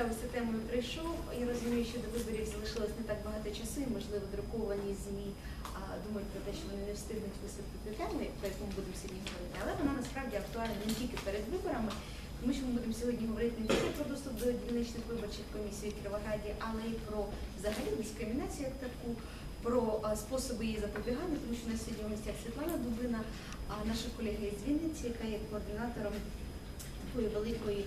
цікавився темою прийшов. Я розумію, що до виборів залишилось не так багато часу, і можливо друковані ЗМІ думають про те, що вони не встигнуть висвітлити тему, про яку ми будемо сьогодні говорити. Але вона насправді актуальна не тільки перед виборами, тому що ми будемо сьогодні говорити не тільки про доступ до дільничних виборчих комісій у Кіровограді, але й про взагалі дискримінацію як таку, про а, способи її запобігання, тому що у нас сьогодні в гостях Світлана Дубина, а наша колега із Вінниці, яка є координатором такої великої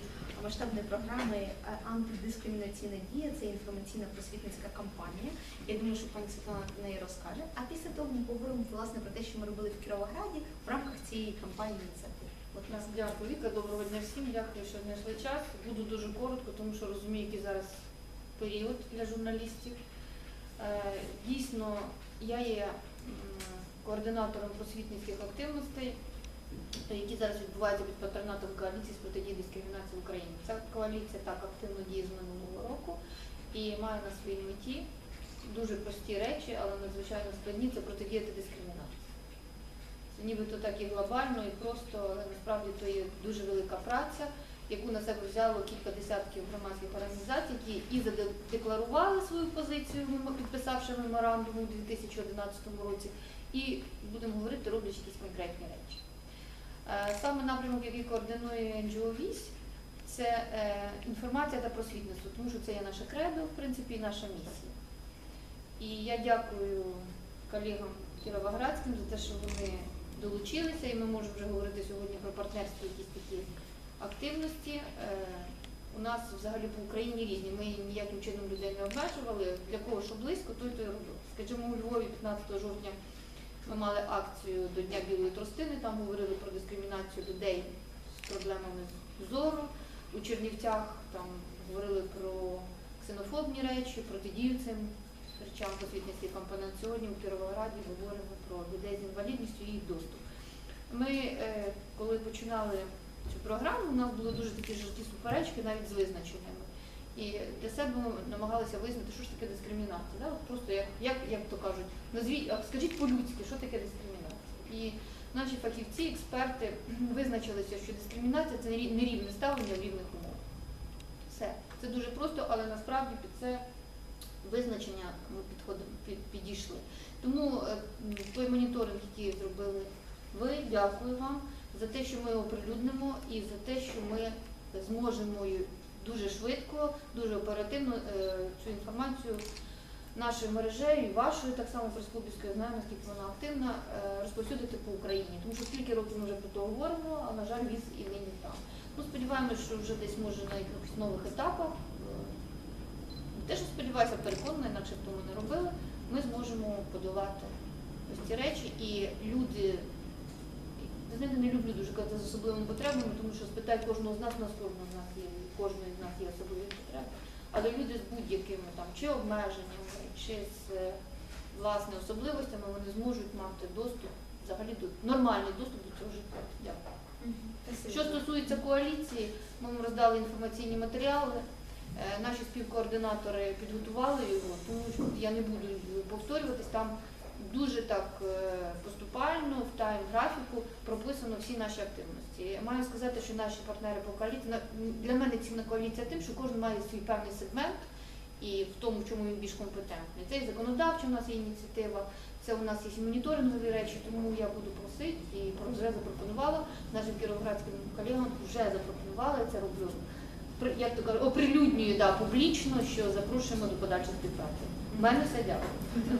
масштабної програми е, антидискримінаційна дія, це інформаційна просвітницька кампанія. Я думаю, що пані Світлана про неї розкаже. А після того ми поговоримо власне про те, що ми робили в Кіровограді в рамках цієї кампанії ініціативи. От нас Дякую, Віка. Доброго дня всім. Дякую, що знайшли час. Буду дуже коротко, тому що розумію, який зараз період для журналістів. Е, Дійсно, я є координатором просвітницьких активностей, які зараз відбуваються під патронатом коаліції з протидії дискримінації в Україні. Ця коаліція так активно діє з минулого року і має на своїй меті дуже прості речі, але надзвичайно складні це протидіяти дискримінації. Це нібито так і глобально, і просто, але насправді то є дуже велика праця, яку на себе взяло кілька десятків громадських організацій, які і задекларували свою позицію, підписавши меморандум у 2011 році, і будемо говорити, роблять якісь конкретні речі. Е, Саме напрямок, який координує НГО ВІС, це е, інформація та просвітництво, тому що це є наше кредо, в принципі, і наша місія. І я дякую колегам Кіровоградським за те, що вони долучилися, і ми можемо вже говорити сьогодні про партнерство, якісь такі активності. Е, У нас взагалі по Україні різні. Ми ніяким чином людей не обмежували. Для кого що близько, той то й робив. Скажімо, у Львові 15 жовтня ми мали акцію до Дня білої тростини, там говорили про дискримінацію людей з проблемами зору. У Чернівцях там говорили про ксенофобні речі, протидію цим речам просвітницький компонент. Сьогодні у Кіровограді говоримо про людей з інвалідністю і їх доступ. Ми, е, коли починали цю програму, у нас були дуже такі жорсткі суперечки навіть з визначеннями. І для себе ми намагалися визнати, що ж таке дискримінація. Да? От Просто як, як, як то кажуть, назвіть, скажіть по-людськи, що таке дискримінація. І наші фахівці, експерти визначилися, що дискримінація це нерів- нерівне ставлення в рівних умовах. Все. Це дуже просто, але насправді під це визначення ми підходимо, під, підійшли. Тому е, той моніторинг, який зробили ви, дякую вам за те, що ми оприлюднимо і за те, що ми зможемо дуже швидко, дуже оперативно е, цю інформацію нашою мережею вашою, так само прес-клубівською, знаю, наскільки вона активна, е, розповсюдити по Україні. Тому що скільки років ми вже про це говоримо, а на жаль, віз і нині там. Ну, сподіваємось, що вже десь може на якихось нових етапах. е, те, що сподіваюся, переконана, інакше б тому не робили, ми зможемо подолати ось ці речі. І люди, знаєте, не люблю дуже казати з особливими потребами, тому що спитай кожного з нас, у нас кожного з нас є, у кожної з нас є особливі потреби. Але люди з будь-якими там чи обмеженнями, чи з е, власне особливостями, вони зможуть мати доступ, взагалі до нормальний доступ до цього життя. Дякую. Що стосується коаліції, ми вам роздали інформаційні матеріали. Е, Наші співкоординатори підготували його, тому що я не буду повторюватись. Там дуже так е, поступально в тайм-графіку прописано всі наші активності. Я Маю сказати, що наші партнери по коаліції для мене цінна коаліція тим, що кожен має свій певний сегмент і в тому, в чому він більш компетентний. Це і законодавча у нас є ініціатива, це у нас є моніторингові речі, тому я буду просити і вже запропонувала нашим кіровоградським колегам вже запропонувала, це роблю. Як то кажуть, оприлюднюю да, публічно, що запрошуємо до подальшої співпраці. У мене все дякую.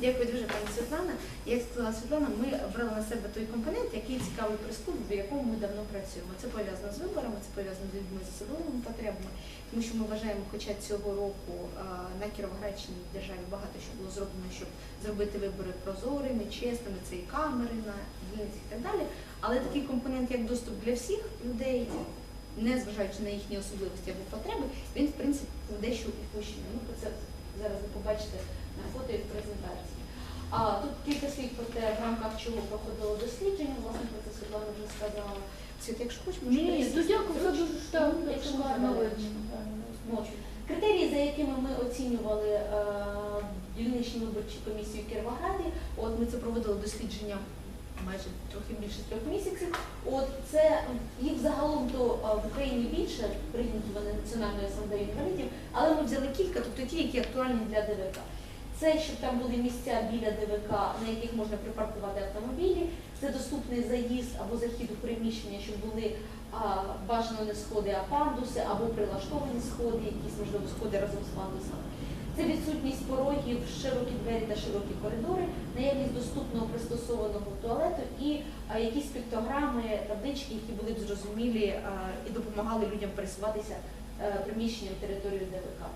Дякую дуже, пані Світлана. Як сказала Світлана, ми брали на себе той компонент, який цікавий прес-клуб, в якому ми давно працюємо. Це пов'язано з виборами, це пов'язано з людьми з особливими потребами, тому що ми вважаємо, хоча цього року на Кіровоградщині державі багато що було зроблено, щоб зробити вибори прозорими, чесними, це і камери на дільниці і так далі. Але такий компонент, як доступ для всіх людей, не зважаючи на їхні особливості або потреби, він в принципі дещо упущений. Ну, про це зараз ви побачите на фото і в презентації. А тут кілька слів про те, в рамках чого проходило дослідження, власне, про це Світлана вже сказала. Світ, якщо хочеш, можеш Ні, то дякую, це дуже так, Ну, якщо гарно. Можу. Критерії, за якими ми оцінювали е, дільничні виборчі комісії в Кіровограді, от ми це проводили дослідження майже трохи більше трьох місяців. От це їх загалом то в Україні більше прийняті вони Національною асамблеєю інвалідів, але ми взяли кілька, тобто ті, які актуальні для ДВК. Це щоб там були місця біля ДВК, на яких можна припаркувати автомобілі. Це доступний заїзд або захід у приміщення, щоб були а, бажано не сходи, а пандуси, або прилаштовані сходи, якісь можливо сходи разом з пандусами. Це відсутність порогів, широкі двері та широкі коридори, наявність доступного пристосованого туалету і а, якісь піктограми, таблички, які були б зрозумілі а, і допомагали людям пересуватися е, приміщенням територією ДВК.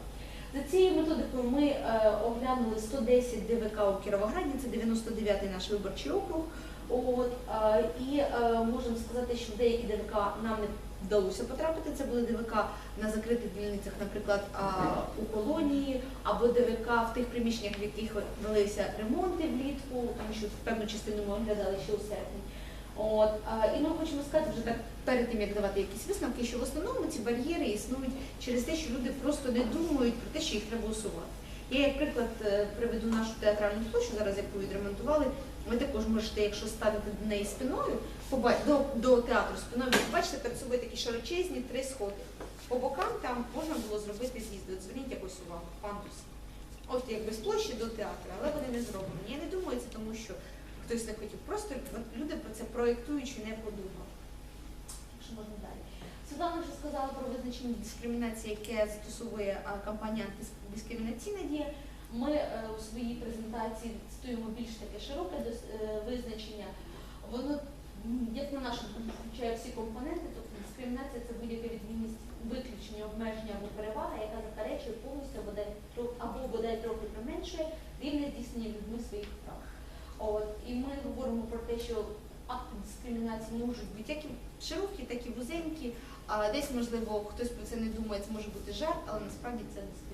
За цією методикою ми е, оглянули 110 ДВК у Кіровограді, це 99-й наш виборчий округ. От, е, і е, можемо сказати, що деякі ДВК нам не вдалося потрапити. Це були ДВК на закритих дільницях, наприклад, у колонії, або ДВК в тих приміщеннях, в яких велися ремонти влітку, тому що певну частину ми оглядали ще у серпні. От, і ми хочемо сказати вже так перед тим, як давати якісь висновки, що в основному ці бар'єри існують через те, що люди просто не думають про те, що їх треба усувати. Я, як приклад, е, приведу нашу театральну площу, зараз яку відремонтували. Ви також можете, якщо ставити до неї спиною, до, до театру спиною, побачите перед собою такі широчезні три сходи. По бокам там можна було зробити з'їзди. От зверніть якось увагу, пандус. От якби з площі до театру, але вони не зроблені. Я не думаю, це тому, що хтось не хотів. Просто люди про це проєктуючи не подумали. Що можна далі? Світлана вже сказала про визначення дискримінації, яке застосовує а, компанія антидискримінаційна дія. Ми е, у своїй презентації цитуємо більш таке широке е, визначення. Воно, як на нашу думку, включає всі компоненти, тобто дискримінація це будь-яка відмінність, виключення, обмеження або перевага, яка заперечує повністю або бодай трохи применшує рівне здійснення людьми своїх прав. От, і ми говоримо про те, що акти дискримінації можуть бути як і широкі, так і вузенькі. А десь, можливо, хтось про це не думає, це може бути жарт, але насправді це дискримінація.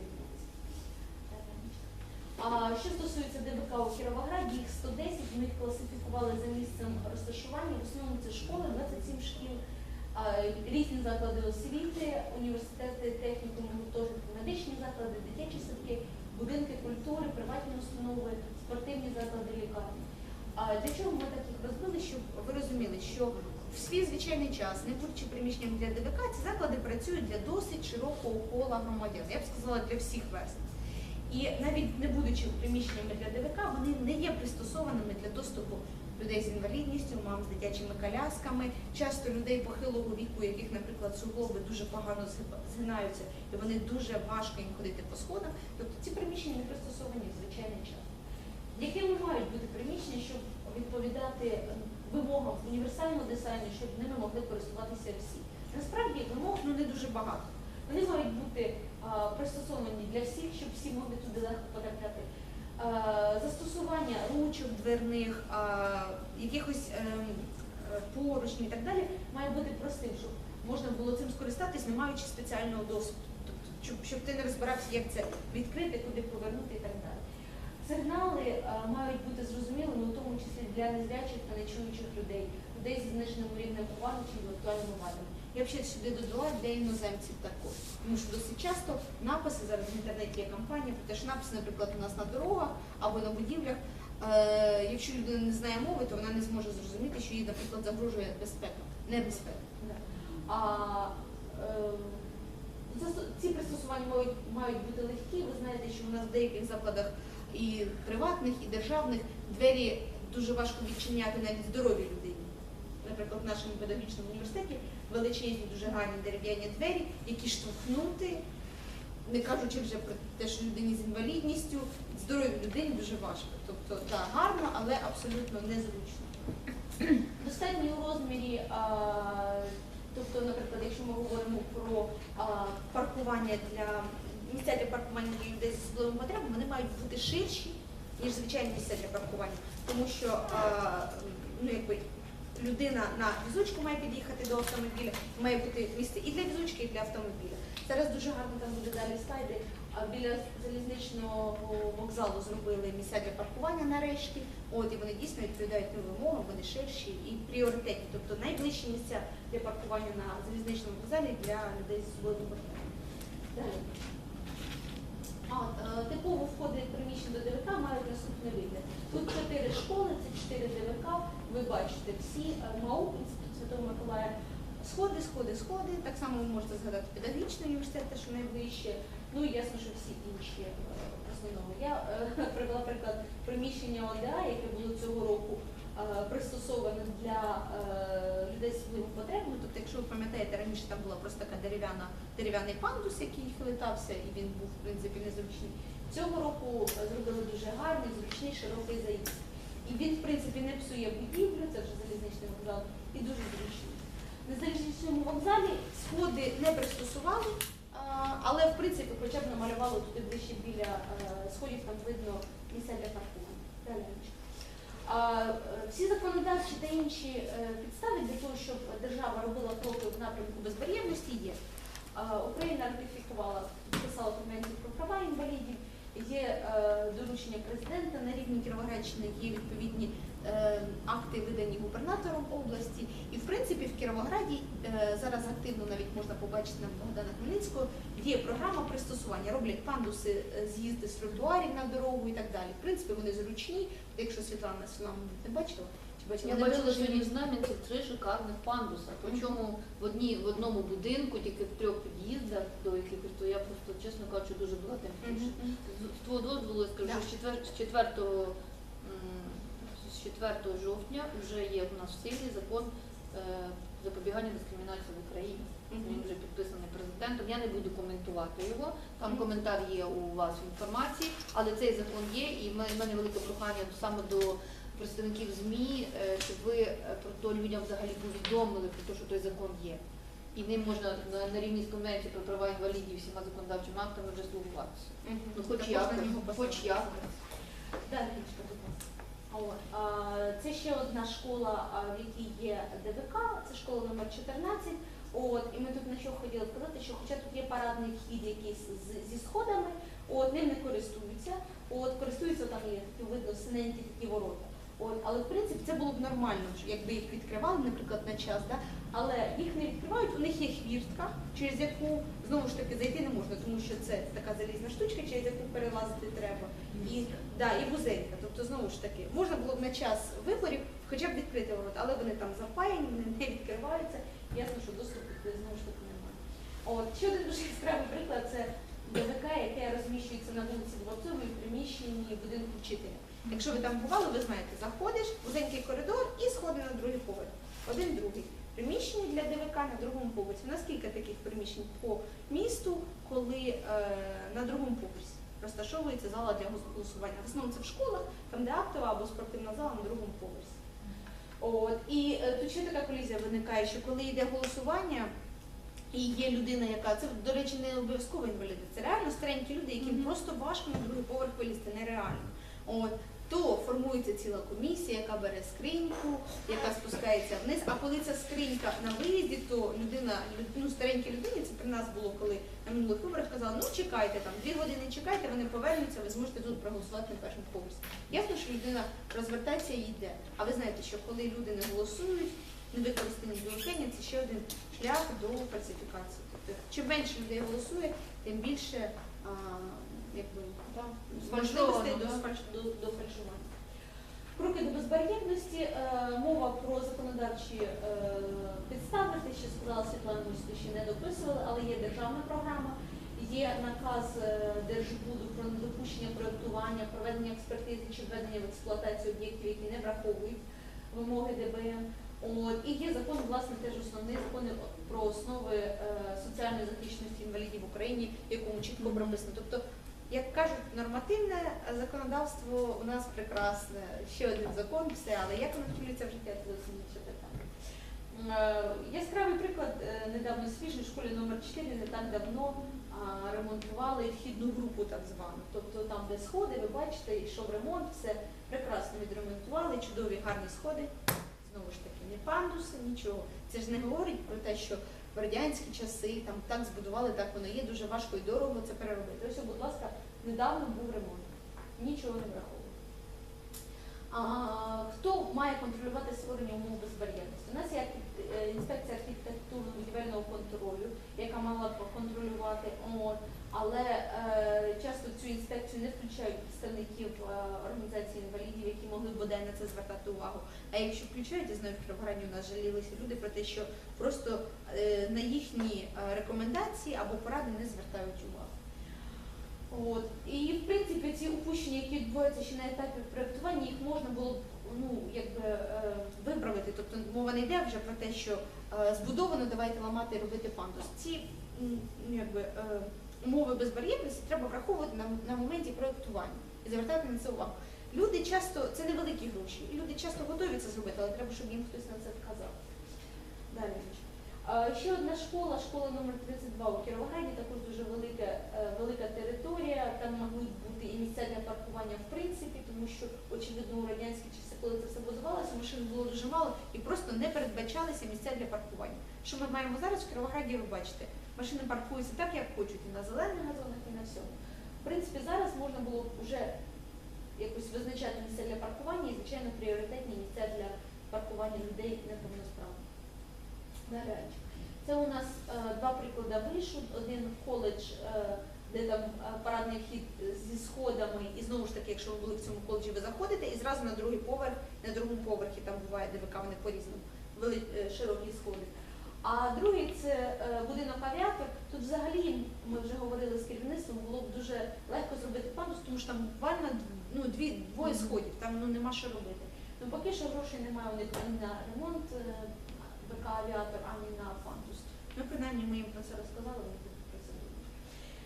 А що стосується ДВК у Кіровограді, їх 110, ми їх класифікували за місцем розташування. В основному це школи, 27 шкіл, різні заклади освіти, університети, технікуми, гуртожитки, медичні заклади, дитячі садки, будинки культури, приватні установи, спортивні заклади, лікарні. А для чого ми так їх розбили, щоб ви розуміли, що в свій звичайний час, не будучи приміщенням для ДВК, ці заклади працюють для досить широкого кола громадян. Я б сказала, для всіх верств. І навіть не будучи приміщеннями для ДВК, вони не є пристосованими для доступу людей з інвалідністю, мам з дитячими колясками, часто людей похилого віку, яких, наприклад, суглоби дуже погано згинаються, і вони дуже важко їм ходити по сходам. Тобто ці приміщення не пристосовані в звичайний час. Якими мають бути приміщення, щоб відповідати е, вимогам універсального дизайну, щоб ними могли користуватися всі? Насправді вимог ну, не дуже багато. Вони мають бути пристосовані для всіх, щоб всі могли туди легко потрапляти. Застосування ручок дверних, якихось е, поручнів і так далі має бути простим, щоб можна було цим скористатись, не маючи спеціального досвіду. Тобто, щоб, щоб ти не розбирався, як це відкрити, куди повернути і так далі. Сигнали мають бути зрозумілими, у тому числі для незрячих та нечуючих людей, людей зі зниженим рівнем уваги чи інтелектуальними вадами. Я ще сюди додала для іноземців також. Тому що досить часто написи зараз в інтернеті є кампанія про те, що написи, наприклад, у нас на дорогах або на будівлях. Е, якщо людина не знає мови, то вона не зможе зрозуміти, що їй, наприклад, загрожує безпека, небезпека. А, е, ці пристосування мають, мають бути легкі. Ви знаєте, що у нас в деяких закладах і приватних, і державних двері дуже важко відчиняти навіть здоровій людині. Наприклад, в нашому педагогічному університеті величезні, дуже гарні дерев'яні двері, які штовхнути, не кажучи вже про те, що людині з інвалідністю, здоровій людині дуже важко. Тобто, так, гарно, але абсолютно незручно. Достатньо у розмірі, а, тобто, наприклад, якщо ми говоримо про а, паркування для місця для паркування для людей з особливими потребами, вони мають бути ширші, ніж звичайні місця для паркування. Тому що а, ну, якби, людина на візочку має під'їхати до автомобіля, має бути місце і для візочки, і для автомобіля. Зараз дуже гарно там буде далі слайди. Біля залізничного вокзалу зробили місця для паркування нарешті. От і вони дійсно відповідають тим вимогам, вони ширші і пріоритетні, тобто найближчі місця для паркування на залізничному вокзалі для людей з особливими потребами. Далі. А, е, типово входи приміщень до ДВК мають наступний вигляд. Тут чотири школи, це чотири ДВК. Ви бачите всі е, МАУ Інститут Святого Миколая. Сходи, сходи, сходи. Так само ви можете згадати педагогічний університет, те, що найближче. Ну і ясно, що всі інші е, основному. Я е, привела приклад приміщення ОДА, яке було цього року пристосоване для людей з особливими потребами. Тобто, якщо ви пам'ятаєте, раніше там була просто така дерев'яна дерев'яний пандус, який хилитався, і він був в принципі незручний. Цього року зробили дуже гарний, зручний, широкий заїзд. І він, в принципі, не псує будівлю, це вже залізничний вокзал, і дуже зручний. На залізничному вокзалі сходи не пристосували, але в принципі хоча б намалювали туди ближче біля е, сходів, там видно місця для паркування. Е, Всі законодавчі та інші е, підстави для того, щоб держава робила кроки в напрямку безбар'єрності, є. Україна ратифікувала, підписала конвенцію про права інвалідів, є е, доручення президента на рівні Кіровоградщини, є відповідні е, акти, видані губернатором області. І в принципі в Кіровограді е, зараз активно навіть можна побачити на Богдана Хмельницького, є програма пристосування. Роблять пандуси, з'їзди з тротуарів на дорогу і так далі. В принципі, вони зручні. Якщо Світлана Світлана не бачила, бачила? Я бачила сьогодні в Знам'янці три шикарних пандуса. Причому в одній в одному будинку, тільки в трьох під'їздах до якихось, то я просто, чесно кажучи, дуже була тим більше. З твого дозволу я скажу, що з четвер- з 4, з 4 жовтня вже є в нас в силі закон е, запобігання дискримінації в Україні. Він вже підписаний президентом. Я не буду коментувати його. Там коментар є у вас в інформації, але цей закон є, і в мене велике прохання саме до представників ЗМІ, е, щоб ви е, про то людям взагалі повідомили про те, що той закон є. І ним можна на, на рівні з конвенцією про права інвалідів всіма законодавчими актами вже слугуватися. Мгм. Ну, хоч якось, на нього хоч якось. Далі, а, Це ще одна школа, в якій є ДВК, це школа номер 14. От, і ми тут на що хотіли сказати, що хоча тут є парадний вхід якийсь з- зі сходами, от, ним не користуються, от, користуються там є такі видно синенькі такі ворота. От, але в принципі це було б нормально, якби їх відкривали, наприклад, на час, да? але їх не відкривають, у них є хвіртка, через яку знову ж таки зайти не можна, тому що це така залізна штучка, через яку перелазити треба. І, да, і вузенька. Тобто, знову ж таки, можна було б на час виборів хоча б відкрити ворота, але вони там запаяні, не відкриваються. Ясно, що доступу знову ж таки немає. От ще один дуже яскравий приклад це ДВК, яке розміщується на вулиці Дворцовій в приміщенні будинку вчителя. Якщо ви там бували, ви знаєте, заходиш, вузенький коридор і сходи на другий поверх. Один другий. Приміщення для ДВК на другому поверсі. У нас кілька таких приміщень по місту, коли е, на другому поверсі розташовується зала для голосування. В основному це в школах, там де актова або спортивна зала на другому поверсі. От і е, тут ще така колізія виникає, що коли йде голосування, і є людина, яка це, до речі, не обов'язково інваліди, це реально старенькі люди, яким Мгм. просто важко на другий поверх вилізти, нереально. От то формується ціла комісія, яка бере скриньку, яка спускається вниз. А коли ця скринька на виїзді, то людина, люд- ну старенькій людині, це при нас було, коли на минулих виборах казали, ну чекайте там, дві години чекайте, вони повернуться, ви зможете тут проголосувати на першому поверсі. Ясно, що людина розвертається і йде. А ви знаєте, що коли люди не голосують, не використані бюлетені, це ще один шлях до фальсифікації. Тобто, чим менше людей голосує, тим більше а, якби, да, можливостей до, до, до фальшування. Кроки до безбар'єрності, е, мова про законодавчі е, підстави, те, що сказала Світлана, сюди ще не дописували, але є державна програма, є наказ е, Держбуду про недопущення проєктування, проведення експертизи чи введення в експлуатацію об'єктів, які не враховують вимоги ДБН. От, і є закон, власне, теж основний закон про основи соціальної захищеності інвалідів в Україні, в якому чітко прописано. Тобто, як кажуть, нормативне законодавство у нас прекрасне. Ще один закон, все, але як воно втілюється в життя, це зовсім інше питання. Е, Яскравий приклад е, недавно свіжий в школі номер 4 не так давно ремонтували вхідну групу так звану. Тобто там, де сходи, ви бачите, йшов ремонт, все прекрасно відремонтували, чудові гарні сходи. Знову ж таки, не пандуси, нічого. Це ж не говорить про те, що в радянські часи там так збудували, так воно є, дуже важко і дорого це переробити. Ось, будь ласка, недавно був ремонт. Нічого не враховували. А, хто має контролювати створення умов безбар'єрності? У нас є е, інспекція архітектурно-будівельного контролю, яка мала б контролювати. От. Але е, часто цю інспекцію не включають представників е, організації інвалідів, які могли б бодай на це звертати увагу. А якщо включають, я знаю, в Кіровограді у нас жалілися люди про те, що просто на їхні е, рекомендації або поради не звертають увагу. От. І в принципі ці упущення, які відбуваються ще на етапі проєктування, їх можна було б ну, якби, е, виправити. Тобто мова не йде вже про те, що е, збудовано, давайте ламати і робити пандус. Ці ну, якби, умови безбар'єрності треба враховувати на, на моменті проєктування і звертати на це увагу. Люди часто, це невеликі гроші, і люди часто готові це зробити, але треба, щоб їм хтось на це вказав. Далі. Ще одна школа, школа номер 32 у Кіровограді, також дуже велика, е, велика територія. Там можуть бути і місця для паркування в принципі, тому що, очевидно, у радянські часи, коли це все будувалося, машин було дуже мало і просто не передбачалися місця для паркування. Що ми маємо зараз в Кіровограді, ви бачите, машини паркуються так, як хочуть, і на зелених газонах, і на всьому. В принципі, зараз можна було вже якось визначати місця для паркування і, звичайно, пріоритетні місця для паркування людей неповносправних. Далі. Це у нас е, два приклади вишу. Один коледж, е, де там е, парадний вхід зі сходами, і знову ж таки, якщо ви були в цьому коледжі, ви заходите, і зразу на другий поверх, на другому поверхі там буває ДВК, вони по-різному, вели, широкі сходи. А другий це будинок авіатор. Тут взагалі ми вже говорили з керівництвом, було б дуже легко зробити пандус, тому що там буквально ну, дві, двоє сходів, там ну, нема що робити. Ну поки що грошей немає у них на ремонт БК авіатор, ані на пандус. Ну, принаймні, ми їм про це розказали, вони будуть про це думати.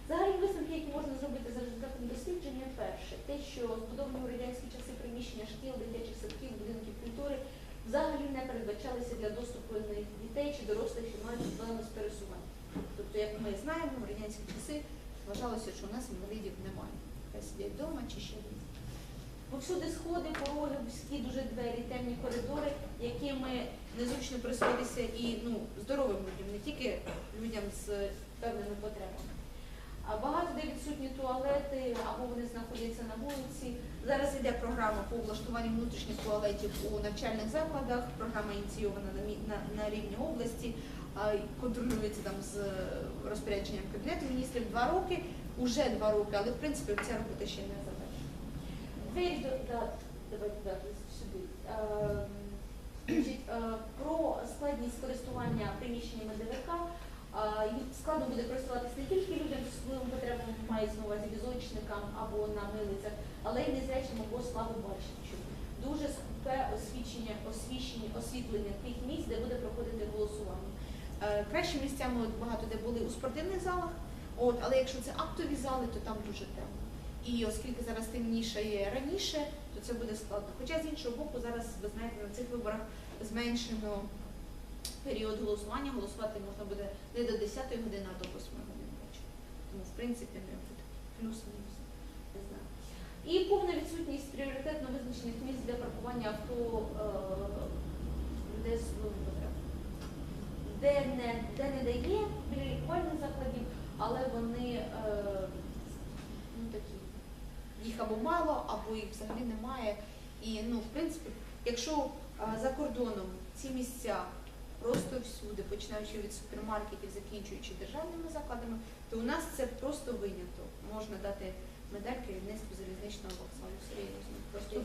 Загальні висновки, які можна зробити за результатом дослідження, перше, те, що збудовані у радянські часи приміщення шкіл, дитячих садків, будинків культури взагалі не передбачалися для доступу юних дітей чи дорослих, що мають проблеми з пересуванням. Тобто, як ми знаємо, в радянські часи вважалося, що у нас інвалідів немає. Хай сидять вдома чи ще десь. Повсюди сходи, пороги, вузькі дуже двері, темні коридори, якими незручно присутися і ну, здоровим людям, не тільки людям з певними потребами. А багато де відсутні туалети або вони знаходяться на вулиці. Зараз йде програма по облаштуванню внутрішніх туалетів у навчальних закладах. Програма ініційована на, на, на рівні області, контролюється там з розпорядженням Кабінету міністрів два роки, уже два роки, але в принципі ця робота ще не завершена. Давайте сюди. Е, Про складність користування приміщеннями ДВК. е, Складно буде користуватися не тільки людям з особливими потребами, мається на увазі візочникам або на милицях, але й незрячим або слабобачачим. Дуже скупе освічення, освітлення тих місць, де буде проходити голосування. Е, Кращі місцями багато де були у спортивних залах, от, але якщо це актові зали, то там дуже темно. І оскільки зараз темніше є раніше, то це буде складно. Хоча з іншого боку, зараз ви знаєте, на цих виборах зменшено період голосування. Голосувати можна буде не до 10 години, а до 8 години вечора. Тому, в принципі, не буде плюс-мінус. Не знаю. І повна відсутність пріоритетно визначених місць для паркування авто людей з особливими потребами. Де не, де не дає біля лікувальних закладів, але вони е, їх або мало, або їх взагалі немає. І ну, в принципі, якщо за кордоном ці місця просто всюди, починаючи від супермаркетів, закінчуючи державними закладами, то у нас це просто виняток. Можна дати медаль керівництву залізничного вокзалу. Серйозно. Просто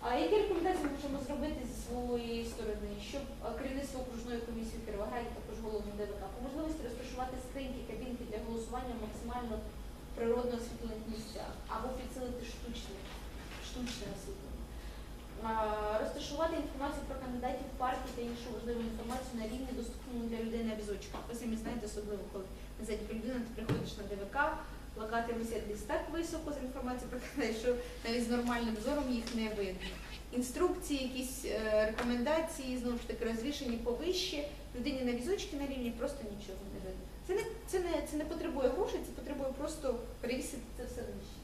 а які рекомендації ми можемо зробити зі своєї сторони, щоб керівництво окружної комісії Кіровограді, також голову ДВК, по можливості розташувати скриньки, кабінки для голосування максимально природно освітлених місцях або підсилити штучне, штучне освітлення. Розташувати інформацію про кандидатів в партії та іншу важливу інформацію на рівні доступному для людей на візочках. Ви самі знаєте, особливо коли не знаєте, людина, ти приходиш на ДВК, плакати висять десь так високо з інформацією про кандидатів, що навіть з нормальним зором їх не видно. Інструкції, якісь е, рекомендації, знову ж таки, розрішені повище, людині на візочки на рівні просто нічого не видно. Це не, це не, це не потребує грошей, це потребує просто перевісити це все нижче.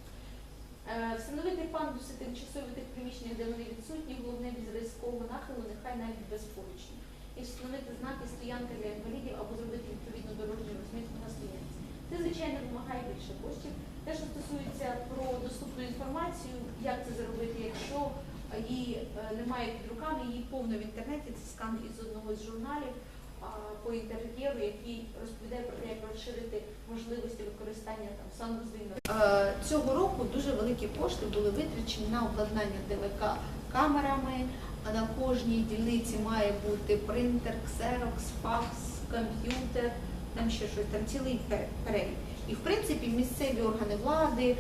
Е, Встановити пандуси тимчасові в тих приміщеннях, де вони відсутні, головне без різкового нахилу, нехай навіть без поручні. І встановити знаки стоянки для інвалідів або зробити відповідну дорожню розмітку на стоянці. Це, звичайно, вимагає більше коштів. Те, що стосується про доступну інформацію, як це зробити, якщо її е, немає під руками, її повно в інтернеті, це скан із одного з журналів по інтер'єру, який розповідає про те, як розширити можливості використання там санузлів. Е, Цього року дуже великі кошти були витрачені на обладнання ДВК камерами. А на кожній дільниці має бути принтер, ксерокс, факс, комп'ютер, там ще щось, там цілий перелік. І в принципі місцеві органи влади,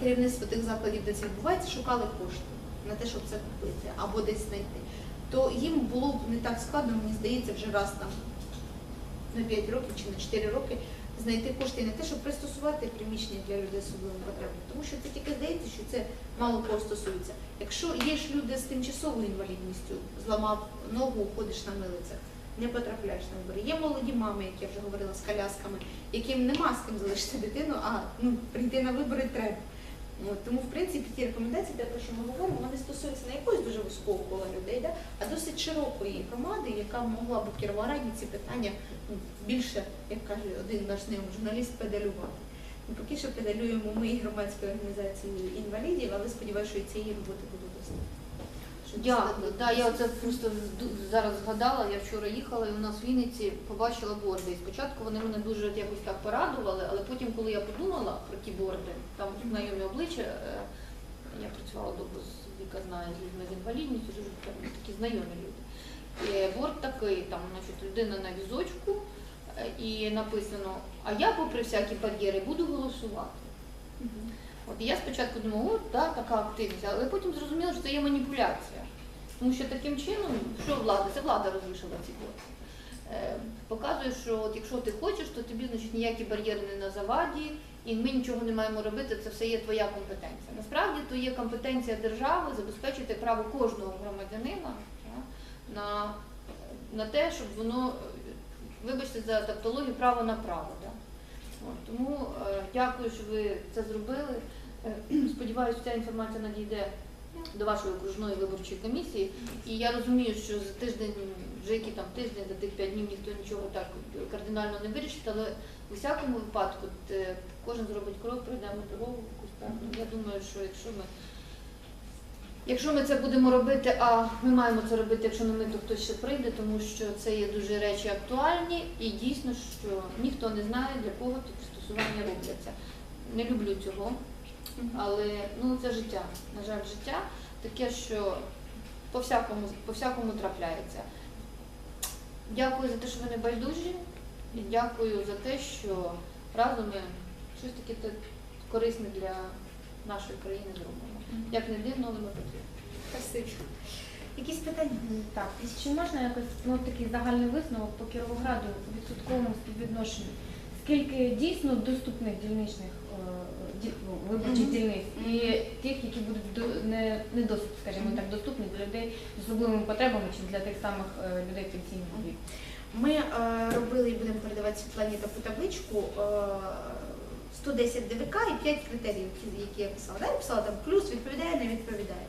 керівництво тих закладів, де це відбувається, шукали кошти на те, щоб це купити або десь знайти. То їм було б не так складно, мені здається, вже раз там на 5 років чи на 4 роки знайти кошти не те, щоб пристосувати приміщення для людей з особливими потребами, тому що це тільки здається, що це мало кого стосується. Якщо є ж люди з тимчасовою інвалідністю, зламав ногу, ходиш на милицях, не потрапляєш на вибори. Є молоді мами, як я вже говорила, з колясками, яким нема з ким залишити дитину, а ну, прийти на вибори треба. От, тому, в принципі, ті рекомендації, де про що ми говоримо, вони стосуються не якогось дуже вузького кола людей, да, а досить широкої громади, яка могла б у Кіровограді ці питання ну, більше, як каже один наш знайомий журналіст, педалювати. Ну, поки що педалюємо ми і громадською організацією інвалідів, але сподіваюся, що і цієї роботи буде достатньо. Дякую. Да, я це просто зараз згадала. Я вчора їхала і у нас в Вінниці побачила борди. І спочатку вони мене дуже якось так порадували, але потім, коли я подумала про ті борди, там знайомі обличчя. е, Я працювала довго з Віка знає з людьми з інвалідністю, дуже там такі знайомі люди. І борт такий, там, значить, людина на візочку, е, і написано, а я, попри всякі бар'єри, буду голосувати. От і я спочатку думала, от да, така активність, але потім зрозуміла, що це є маніпуляція. Тому що таким чином, що влада, це влада розвішала ці борти. Е, показує, що от якщо ти хочеш, то тобі значить, ніякі бар'єри не на заваді, і ми нічого не маємо робити, це все є твоя компетенція. Насправді то є компетенція держави забезпечити право кожного громадянина та, на, на те, щоб воно, вибачте за тавтологію, право на право. Да? От, тому е, дякую, що ви це зробили. Е, Сподіваюся, ця інформація надійде до вашої окружної виборчої комісії. І я розумію, що за тиждень, вже який там тиждень, за тих п'ять днів ніхто нічого так кардинально не вирішить, але у всякому випадку е, кожен зробить крок, пройдемо дорогу якусь певну. Я думаю, що якщо ми Якщо ми це будемо робити, а ми маємо це робити, якщо не ми, то хтось ще прийде, тому що це є дуже речі актуальні і дійсно, що ніхто не знає, для кого ті пристосування робляться. Не люблю цього, але ну це життя. На жаль, життя таке, що по всякому, по всякому трапляється. Дякую за те, що ви не байдужі, і дякую за те, що разом ми щось таке корисне для нашої країни зробимо. Як не дивно, але ми. Спасибі. Якісь питання? Так, і чи можна якось ну, такий загальний висновок по Кіровограду відсотковому співвідношенні? Скільки дійсно доступних дільничних ну, дільниць і тих, які будуть до- не, не досить, скажімо так, доступні для людей з особливими потребами чи для тих самих е, людей пенсійного віку? Ми е, робили і будемо передавати Світлані таку табличку е, 110 ДВК і 5 критеріїв, які- які я писала. Да? Я писала там плюс, відповідає, не відповідає.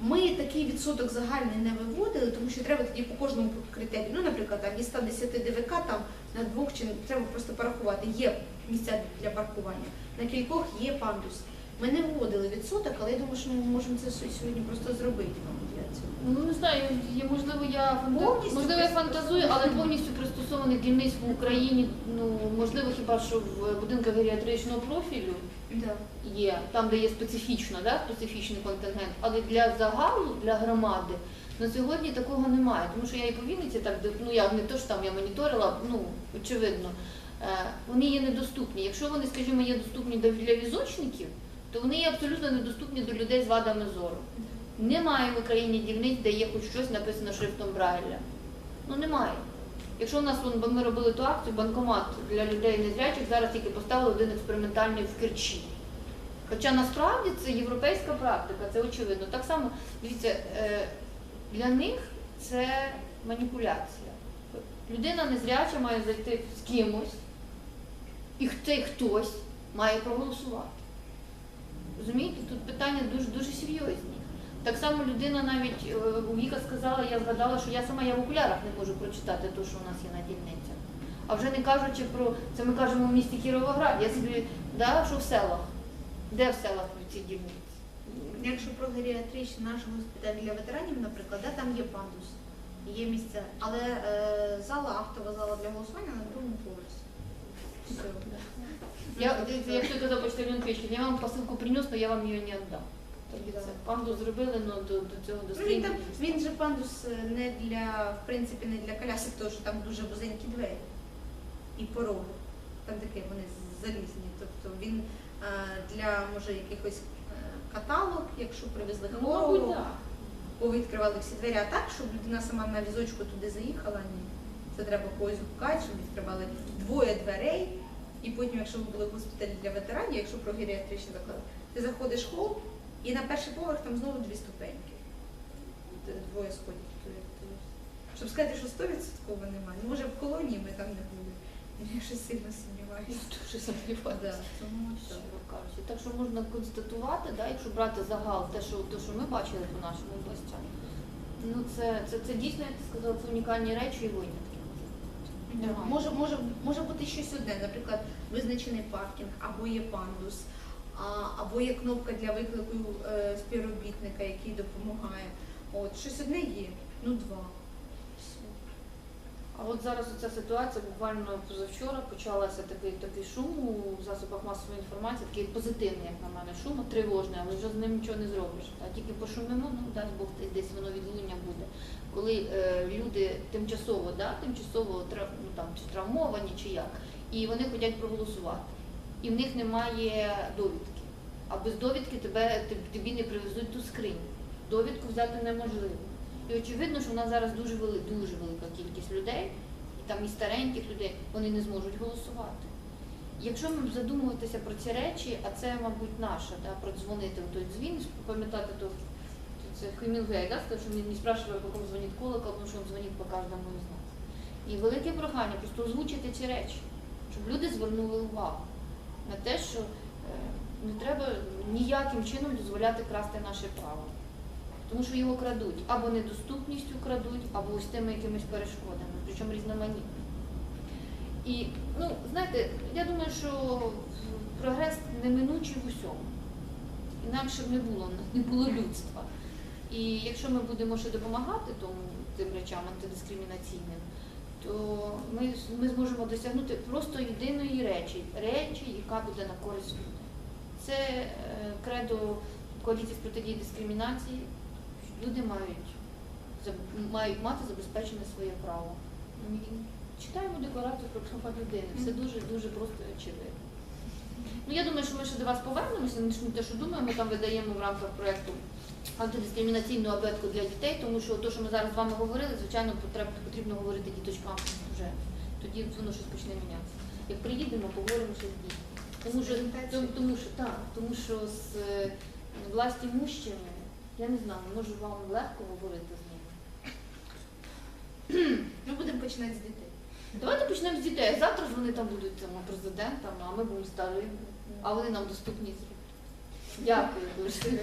Ми такий відсоток загальний не виводили, тому що треба тоді по кожному критерію. Ну, наприклад, там із 110 ДВК там на двох чи треба просто порахувати. Є місця для паркування, на кількох є пандус. Ми не вводили відсоток, але я думаю, що ми можемо це сьогодні просто зробити для цього. Ну не знаю, є, можливо, я фанта... Можливо, я фантазую, але повністю пристосованих дільниць в Україні, ну можливо, хіба що в будинках геріатричного профілю Да. є, там, де є специфічно, да, специфічний контингент, але для загалу, для громади на сьогодні такого немає. Тому що я і по Вінниці так ну я не то що там я моніторила, ну очевидно, вони є недоступні. Якщо вони, скажімо, є доступні до- для візочників, то вони є абсолютно недоступні до людей з вадами зору. Немає в Україні дільниць, де є хоч щось написано шрифтом Брайля. Ну немає. Якщо у нас вон, ми робили ту акцію, банкомат для людей незрячих зараз тільки поставили один експериментальний в Керчі. Хоча насправді це європейська практика, це очевидно. Так само, дивіться, е, для них це маніпуляція. Людина незряча має зайти з кимось, і цей хтось має проголосувати. Розумієте, тут питання дуже дуже серйозні. Так само людина навіть е, Віка сказала, я згадала, що я сама я в окулярах не можу прочитати те, що у нас є на дільницях. А вже не кажучи про це, ми кажемо в місті Кіровоград. Я собі да, що в селах. Де в селах ці дільниці? Якщо про геріатричний наш госпіталь для ветеранів, наприклад, да, там є пандус, є місця, але е, зала, автова зала для голосування на другому поверсі. Все. Я, як той казав почтальон Печкін, я вам посилку принес, але я вам її не віддам. Да. Це панду зробили, але до, до цього до Ну, він, там, він же пандус е, не для, в принципі, не для колясок, тому що там дуже вузенькі двері і пороги. Там такі вони залізні. Тобто він е, для може якихось е, каталог, якщо привезли Ну, мабуть, хворого, так. повідкривали всі двері, а так, щоб людина сама на візочку туди заїхала, ні. Це треба когось гукати, щоб відкривали двоє дверей. І потім, якщо ви були в госпіталі для ветеранів, якщо про геріатричні заклади, ти заходиш в хол, і на перший поверх там знову дві ступеньки. Двоє туди. Щоб сказати, що 100% немає. Ну, може в колонії ми там не були. Я щось сильно сумніваюся. Дуже сумніваюся. Да, тому що. Кажучи. Так що можна констатувати, да, якщо брати загал, те, що, те, що ми бачили по нашим областям, ну це, це, це дійсно, як ти сказала, це унікальні речі і винятки. Може, може, може бути щось одне, наприклад, визначений паркінг, або є пандус, або є кнопка для виклику е, співробітника, який допомагає. От, щось одне є, ну два. А от зараз ця ситуація буквально позавчора почалася такий такий шум у засобах масової інформації, такий позитивний, як на мене, шум, тривожний, але вже з ним нічого не зробиш. А тільки пошумимо, ну дасть Бог десь воно відлуння буде. Коли е, люди тимчасово, да, тимчасово ну, там, чи травмовані чи як, і вони хочуть проголосувати. І в них немає довідки. А без довідки тебе, тобі не привезуть ту скриню. Довідку взяти неможливо. І очевидно, що в нас зараз дуже вели, дуже велика кількість людей, і там і стареньких людей, вони не зможуть голосувати. Якщо ми задумуватися про ці речі, а це, мабуть, наше, да, продзвонити в той дзвін, пам'ятати то, це Хемінгуей, да, сказав, що він не спрашиває, по кому дзвонить колокол, тому що він дзвонить по кожному із нас. І велике прохання просто озвучити ці речі, щоб люди звернули увагу на те, що е, не треба ніяким чином дозволяти красти наше право. Тому що його крадуть або недоступністю крадуть, або ось тими якимись перешкодами, причому різноманітними. І, ну, знаєте, я думаю, що прогрес неминучий в усьому. Інакше б не було, не було людства. І якщо ми будемо ще допомагати тому тим речам антидискримінаційним, то ми, ми зможемо досягнути просто єдиної речі, речі, яка буде на користь людей. Це е, кредо коаліції з протидії дискримінації. Люди мають, мають мати забезпечене своє право. Ну, Читаємо декларацію про права людини. Все дуже дуже просто і очевидно. Ну я думаю, що ми ще до вас повернемося, не те, що думаю, ми там видаємо в рамках проєкту антидискримінаційну абетку для дітей, тому що те, що ми зараз з вами говорили, звичайно, потрібно, потрібно говорити діточкам вже. Тоді воно щось почне мінятися. Як приїдемо, поговоримо ще з дітьми. Тому що, тому, тому що так, тому що з е, власті мужчини, я не знаю, може вам легко говорити з ними. Ми будемо починати з дітей. Давайте почнемо з дітей. Завтра ж вони там будуть там, президентами, а ми будемо старими, а вони нам доступні. Дякую дуже.